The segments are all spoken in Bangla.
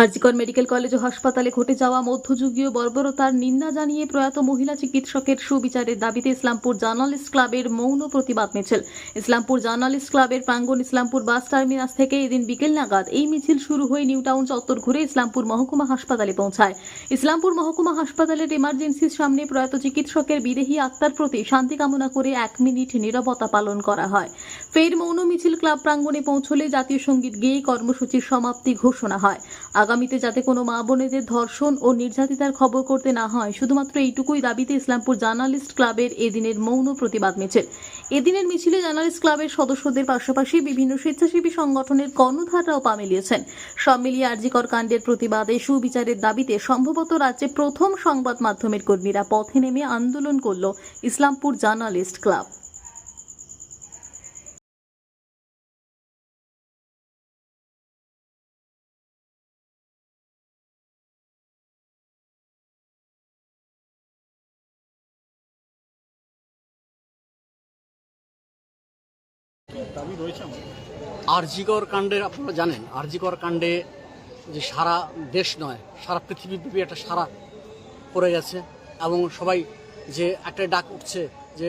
আরজিকর মেডিকেল কলেজ ও হাসপাতালে ঘটে যাওয়া মধ্যযুগীয় বর্বরতার নিন্দা জানিয়ে প্রয়াত মহিলা চিকিৎসকের সুবিচারের দাবিতে ইসলামপুর জার্নালিস্ট ক্লাবের মৌন প্রতিবাদ মিছিল। ইসলামপুর জার্নালিস্ট ক্লাবের প্রাঙ্গণ ইসলামপুর বাস টার্মিনাস থেকে এদিন বিকেল নাগাদ এই মিছিল শুরু হয়ে নিউ টাউন চত্বর ঘুরে ইসলামপুর মহকুমা হাসপাতালে পৌঁছায়। ইসলামপুর মহকুমা হাসপাতালের এমার্জেন্সির সামনে প্রয়াত চিকিৎসকের বিদেহী আত্মার প্রতি শান্তি কামনা করে এক মিনিট নীরবতা পালন করা হয়। ফের মৌন মিছিল ক্লাব প্রাঙ্গণে পৌঁছলে জাতীয় সংগীত গেয়ে কর্মসূচির সমাপ্তি ঘোষণা হয়। আগামীতে যাতে কোনো মা বোনেদের ধর্ষণ ও নির্যাতিতার খবর করতে না হয়, শুধুমাত্র এইটুকুই দাবিতে ইসলামপুর জার্নালিস্ট ক্লাবের এদিনের মৌন প্রতিবাদ মিছিল। এদিনের মিছিলে জার্নালিস্ট ক্লাবের সদস্যদের পাশাপাশি বিভিন্ন স্বেচ্ছাসেবী সংগঠনের কর্ণধাররাও পা মিলিয়েছেন। সব মিলিয়ে আরজিকর কাণ্ডের প্রতিবাদে সুবিচারের দাবিতে সম্ভবত রাজ্যে প্রথম সংবাদ মাধ্যমের কর্মীরা পথে নেমে আন্দোলন করল ইসলামপুর জার্নালিস্ট ক্লাব। আরজিকর কাণ্ডে আপনারা জানেন, আরজিকর কাণ্ডে যে সারা দেশ নয়, সারা পৃথিবীব্যাপী একটা সারা পড়ে গেছে এবং সবাই যে একটা ডাক উঠছে যে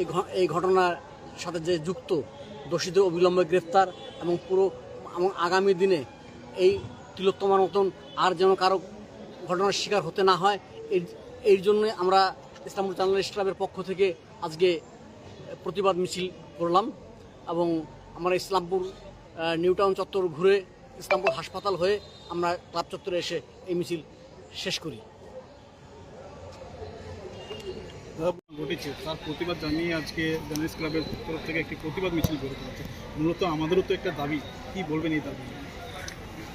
এই এই ঘটনার সাথে যে যুক্ত, দোষীদের অবিলম্বে গ্রেফতার এবং পুরো এবং আগামী দিনে এই তিলোত্তমার মতন আর যেন কারও ঘটনার শিকার হতে না হয়, এই এই জন্যে আমরা ইসলামপুর জার্নালিস্ট ক্লাবের পক্ষ থেকে আজকে প্রতিবাদ মিছিল করলাম। এবং আমরা ইসলামপুর নিউ টাউন চত্বর ঘুরে ইসলামপুর হাসপাতাল হয়ে আমরা ক্লাব চত্বরে এসে এই মিছিল শেষ করি। ঘটেছে। তার প্রতিবাদ জানিয়ে আজকে জার্নালিস্ট ক্লাবের তরফ থেকে একটি প্রতিবাদ মিছিল গড়ে তুলেছে মূলত আমাদেরও তো একটা দাবি। কি বলবেন এই দাবি?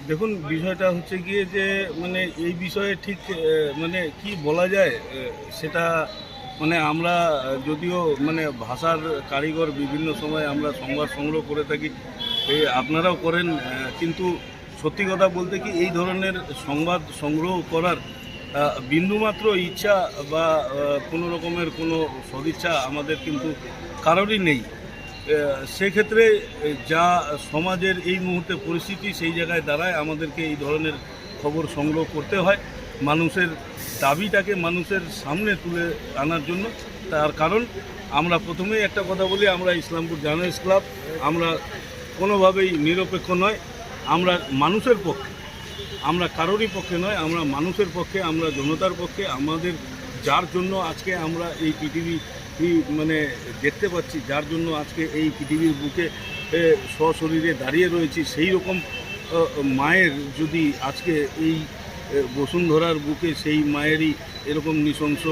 দেখুন বিষয়টা হচ্ছে গিয়ে যে মানে এই বিষয়ে ঠিক মানে কি বলা যায় সেটা মানে আমরা, যদিও মানে ভাষার কারিগর বিভিন্ন সময় আমরা সংবাদ সংগ্রহ করে থাকি আপনারাও করেন কিন্তু সত্যি কথা বলতে কি এই ধরনের সংবাদ সংগ্রহ করার বিন্দুমাত্র ইচ্ছা বা কোনো রকমের কোনো সদিচ্ছা আমাদের কিন্তু কারোরই নেই। সেক্ষেত্রে যা সমাজের এই মুহূর্তে পরিস্থিতি সেই জায়গায় দাঁড়ায়, আমাদেরকে এই ধরনের খবর সংগ্রহ করতে হয়। মানুষের দাবিটাকে মানুষের সামনে তুলে আনার জন্য। তার কারণ আমরা প্রথমেই একটা কথা বলি আমরা ইসলামপুর জার্নালিস্ট ক্লাব আমরা কোনোভাবেই নিরপেক্ষ নয় আমরা মানুষের পক্ষে আমরা কারোরই পক্ষে নয় আমরা মানুষের পক্ষে আমরা জনতার পক্ষে আমাদের যার জন্য আজকে আমরা এই পৃথিবী মানে দেখতে পাচ্ছি যার জন্য আজকে এই পৃথিবীর বুকে এ, সশরীরে দাঁড়িয়ে রয়েছি সেই রকম মায়ের যদি আজকে এই বসুন্ধরার বুকে সেই মায়েরই এরকম নৃশংস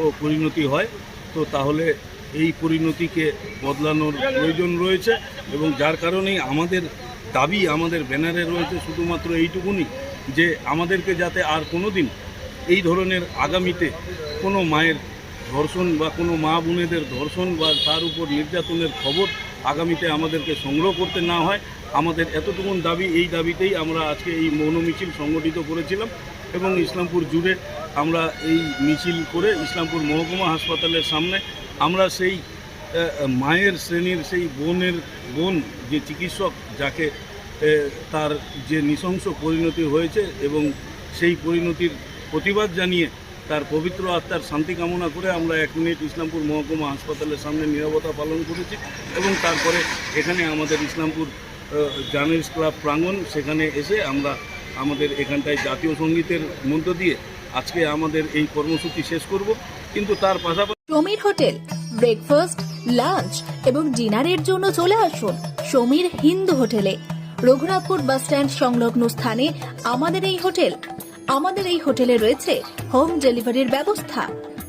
ও পরিণতি হয়, তো তাহলে এই পরিণতিকে বদলানোর প্রয়োজন রয়েছে এবং যার কারণেই আমাদের দাবি, আমাদের ব্যানারে রয়েছে শুধুমাত্র এইটুকুনি যে আমাদেরকে যাতে আর কোনো দিন এই ধরনের আগামীতে কোনো মায়ের ধর্ষণ বা কোনো মা বোনেদের ধর্ষণ বা তার উপর নির্যাতনের খবর আগামীতে আমাদেরকে সংগ্রহ করতে না হয়। আমাদের এতটুকুন দাবি, এই দাবিতেই আমরা আজকে এই মৌন মিছিল সংগঠিত করেছিলাম এবং ইসলামপুর জুড়ে আমরা এই মিছিল করে ইসলামপুর মহকুমা হাসপাতালের সামনে আমরা সেই মায়ের শ্রেণির, সেই বোনের, বোন যে চিকিৎসক যাকে তার যে নৃশংস পরিণতি হয়েছে এবং সেই পরিণতির প্রতিবাদ জানিয়ে তার পবিত্র আত্মার শান্তি কামনা করে আমরা এক মিনিট ইসলামপুর মহকুমা হাসপাতালের সামনে নিরাপত্তা পালন করেছি এবং তারপরে এখানে আমাদের ইসলামপুর জার্নালিস্ট ক্লাব প্রাঙ্গণ, সেখানে এসে আমরা আমাদের এখানটায় জাতীয় সঙ্গীতের মধ্য দিয়ে আজকে আমাদের এই কর্মসূচি শেষ করব। কিন্তু তার পাশাপাশি সমীর হোটেল ব্রেকফাস্ট লাঞ্চ এবং ডিনারের জন্য চলে আসুন সমীর হিন্দু হোটেলে। রঘুনাথপুর বাস স্ট্যান্ড সংলগ্ন স্থানে আমাদের এই হোটেল। আমাদের এই হোটেলে রয়েছে হোম ডেলিভারির ব্যবস্থা।